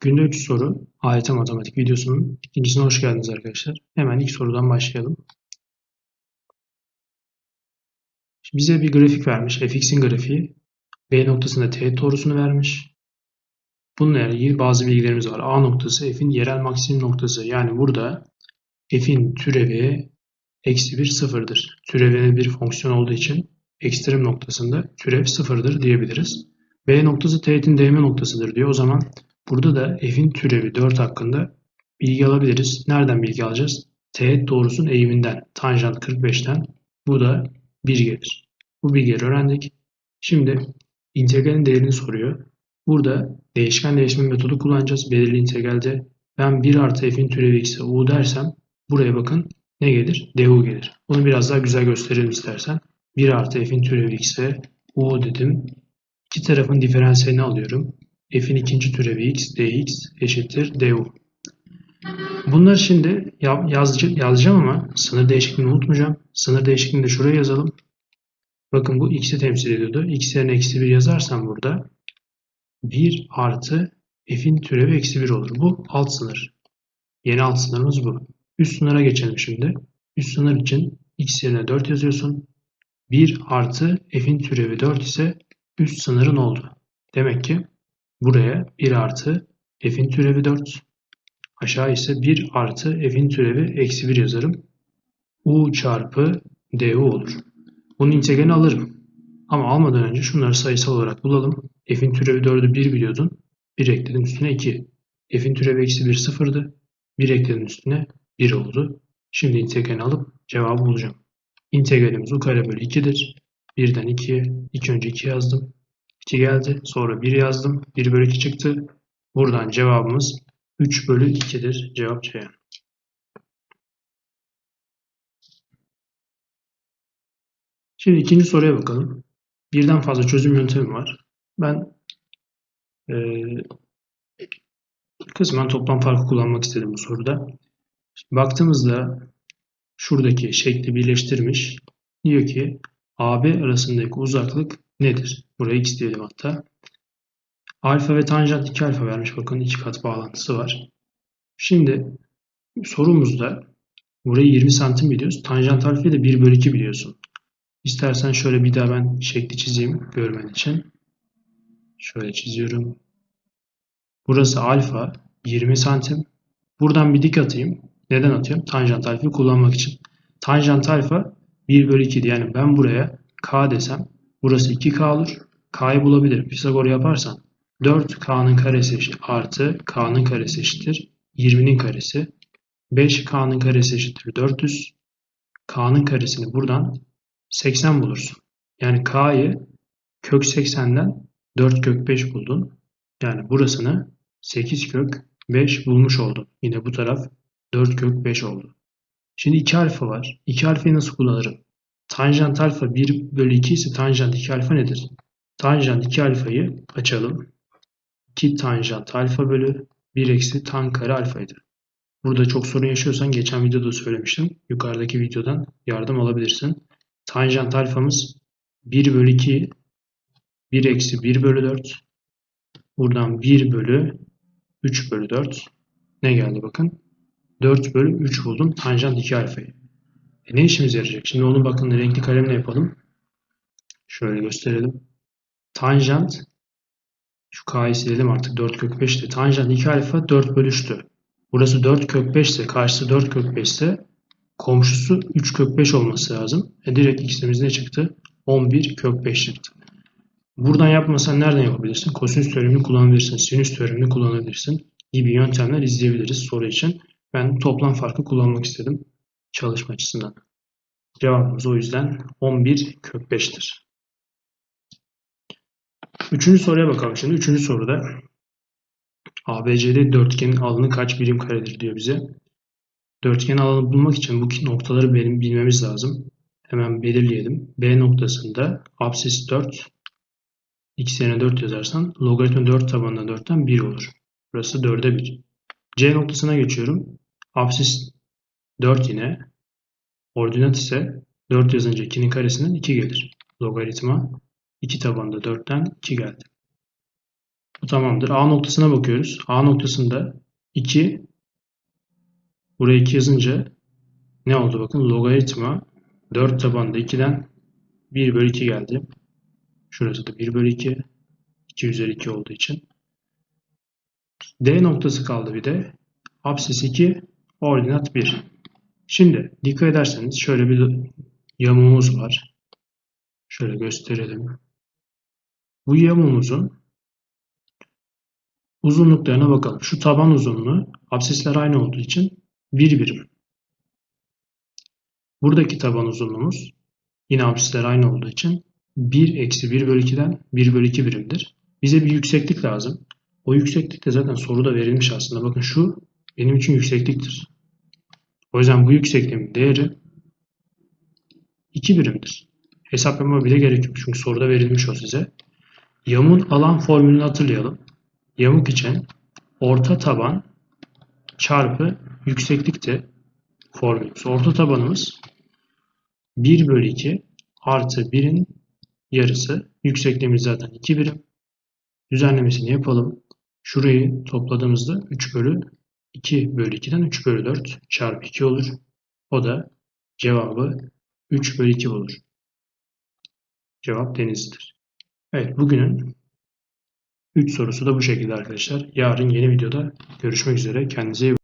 Günde 3 soru AYT matematik videosunun ikincisine hoş geldiniz arkadaşlar. Hemen ilk sorudan başlayalım. Şimdi bize bir grafik vermiş. fx'in grafiği. B noktasında teğet doğrusunu vermiş. Bununla ilgili bazı bilgilerimiz var. A noktası f'in yerel maksimum noktası. Yani burada f'in türevi eksi 1 sıfırdır. Türevi bir fonksiyon olduğu için ekstrem noktasında türev sıfırdır diyebiliriz. B noktası teğetin değme noktasıdır diyor. O zaman Burada da f'in türevi 4 hakkında bilgi alabiliriz. Nereden bilgi alacağız? Teğet doğrusunun eğiminden, tanjant 45'ten bu da 1 gelir. Bu bilgileri öğrendik. Şimdi integralin değerini soruyor. Burada değişken değişme metodu kullanacağız. Belirli integralde ben 1 artı f'in türevi x'e u dersem buraya bakın ne gelir? du gelir. Bunu biraz daha güzel gösterelim istersen. 1 artı f'in türevi x'e u dedim. İki tarafın diferansiyelini alıyorum f'in ikinci türevi x dx eşittir du. Bunları şimdi yazacağım ama sınır değişikliğini unutmayacağım. Sınır değişikliğini de şuraya yazalım. Bakın bu x'i temsil ediyordu. x yerine eksi 1 yazarsam burada 1 artı f'in türevi eksi 1 olur. Bu alt sınır. Yeni alt sınırımız bu. Üst sınıra geçelim şimdi. Üst sınır için x yerine 4 yazıyorsun. 1 artı f'in türevi 4 ise üst sınırın oldu. Demek ki Buraya 1 artı f'in türevi 4. Aşağı ise 1 artı f'in türevi eksi 1 yazarım. u çarpı du olur. Bunun integralini alırım. Ama almadan önce şunları sayısal olarak bulalım. f'in türevi 4'ü 1 biliyordun. 1 ekledim üstüne 2. f'in türevi eksi 1 sıfırdı. 1 ekledim üstüne 1 oldu. Şimdi integralini alıp cevabı bulacağım. İntegralimiz u kare bölü 2'dir. 1'den 2'ye 2 önce 2 yazdım. 2 geldi. Sonra 1 yazdım. 1 bölü 2 çıktı. Buradan cevabımız 3 bölü 2'dir. Cevap C. Şimdi ikinci soruya bakalım. Birden fazla çözüm yöntemi var. Ben e, kısmen toplam farkı kullanmak istedim bu soruda. baktığımızda şuradaki şekli birleştirmiş. Diyor ki AB arasındaki uzaklık nedir? Buraya x diyelim hatta. Alfa ve tanjant 2 alfa vermiş. Bakın iki kat bağlantısı var. Şimdi sorumuzda burayı 20 santim biliyoruz. Tanjant alfayı da 1 bölü 2 biliyorsun. İstersen şöyle bir daha ben şekli çizeyim görmen için. Şöyle çiziyorum. Burası alfa 20 santim. Buradan bir dik atayım. Neden atıyorum? Tanjant alfayı kullanmak için. Tanjant alfa 1 bölü 2'di. Yani ben buraya k desem Burası 2K olur. K'yı bulabilirim. Pisagor yaparsan 4K'nın karesi artı K'nın karesi eşittir. 20'nin karesi. 5K'nın karesi eşittir 400. K'nın karesini buradan 80 bulursun. Yani K'yı kök 80'den 4 kök 5 buldun. Yani burasını 8 kök 5 bulmuş oldun. Yine bu taraf 4 kök 5 oldu. Şimdi 2 alfa var. 2 alfayı nasıl kullanırım? Tanjant alfa 1 bölü 2 ise tanjant 2 alfa nedir? Tanjant 2 alfayı açalım. 2 tanjant alfa bölü 1 eksi tan kare alfaydı. Burada çok sorun yaşıyorsan geçen videoda söylemiştim. Yukarıdaki videodan yardım alabilirsin. Tanjant alfamız 1 bölü 2 1 eksi 1 bölü 4. Buradan 1 bölü 3 bölü 4. Ne geldi bakın. 4 bölü 3 buldum tanjant 2 alfayı. E ne işimize yarayacak? Şimdi onu bakın renkli kalemle yapalım. Şöyle gösterelim. Tanjant şu k'yı silelim artık 4 kök 5'ti. Tanjant 2 alfa 4 bölü 3'tü. Burası 4 kök 5 ise karşısı 4 kök 5 ise komşusu 3 kök 5 olması lazım. E direkt x'imiz ne çıktı? 11 kök 5 çıktı. Buradan yapmasan nereden yapabilirsin? Kosinüs teoremini kullanabilirsin. Sinüs teoremini kullanabilirsin. Gibi yöntemler izleyebiliriz soru için. Ben toplam farkı kullanmak istedim çalışma açısından. Cevabımız o yüzden 11 kök 5'tir. Üçüncü soruya bakalım şimdi. Üçüncü soruda ABCD dörtgenin alanı kaç birim karedir diyor bize. Dörtgen alanı bulmak için bu noktaları benim bilmemiz lazım. Hemen belirleyelim. B noktasında absis 4 x yerine 4 yazarsan logaritma 4 tabanına 4'ten 1 olur. Burası 4'e 1. C noktasına geçiyorum. Absis 4 yine. Ordinat ise 4 yazınca 2'nin karesinden 2 gelir. Logaritma 2 tabanda 4'ten 2 geldi. Bu tamamdır. A noktasına bakıyoruz. A noktasında 2 buraya 2 yazınca ne oldu bakın logaritma 4 tabanında 2'den 1 bölü 2 geldi. Şurası da 1 bölü 2. 2 üzeri 2 olduğu için. D noktası kaldı bir de. Apsis 2, ordinat 1. Şimdi dikkat ederseniz şöyle bir yamuğumuz var. Şöyle gösterelim. Bu yamuğumuzun uzunluklarına bakalım. Şu taban uzunluğu apsisler aynı olduğu için 1 birim. Buradaki taban uzunluğumuz yine apsisler aynı olduğu için 1 eksi 1 bölü 2'den 1 bölü 2 birimdir. Bize bir yükseklik lazım. O yükseklik de zaten soruda verilmiş aslında. Bakın şu benim için yüksekliktir. O yüzden bu yüksekliğin değeri 2 birimdir. Hesaplama bile gerek yok. Çünkü soruda verilmiş o size. Yamuğun alan formülünü hatırlayalım. Yamuk için orta taban çarpı yükseklikte formülümüz. Orta tabanımız 1 bölü 2 artı 1'in yarısı. Yüksekliğimiz zaten 2 birim. Düzenlemesini yapalım. Şurayı topladığımızda 3 bölü 2 bölü 2'den 3 bölü 4 çarpı 2 olur. O da cevabı 3 bölü 2 olur. Cevap denizlidir. Evet bugünün 3 sorusu da bu şekilde arkadaşlar. Yarın yeni videoda görüşmek üzere. Kendinize iyi bakın.